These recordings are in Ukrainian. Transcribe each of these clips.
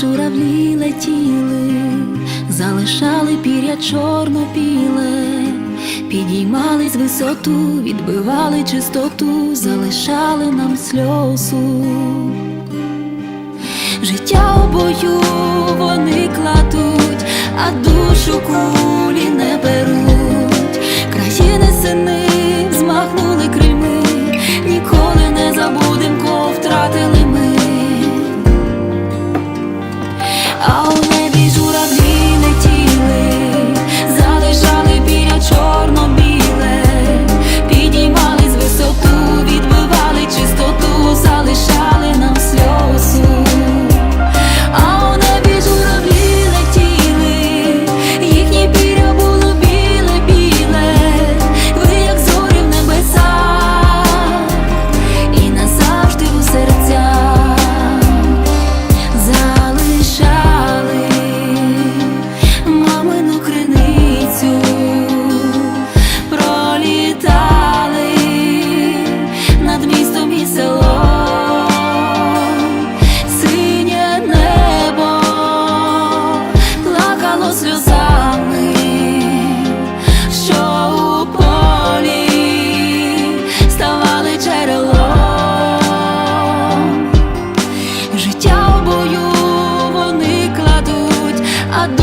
журавлі летіли, залишали пір'я чорно-біле, підіймались висоту, відбивали чистоту, залишали нам сльозу. Життя у бою вони кладуть, а душу кулі не беруть. Країни сини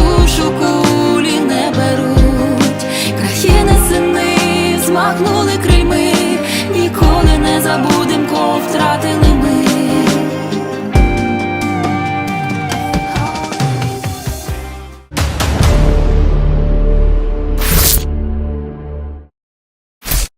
душу кулі не беруть, країни сини змахнули крильми, ніколи не забудем, кого втратили.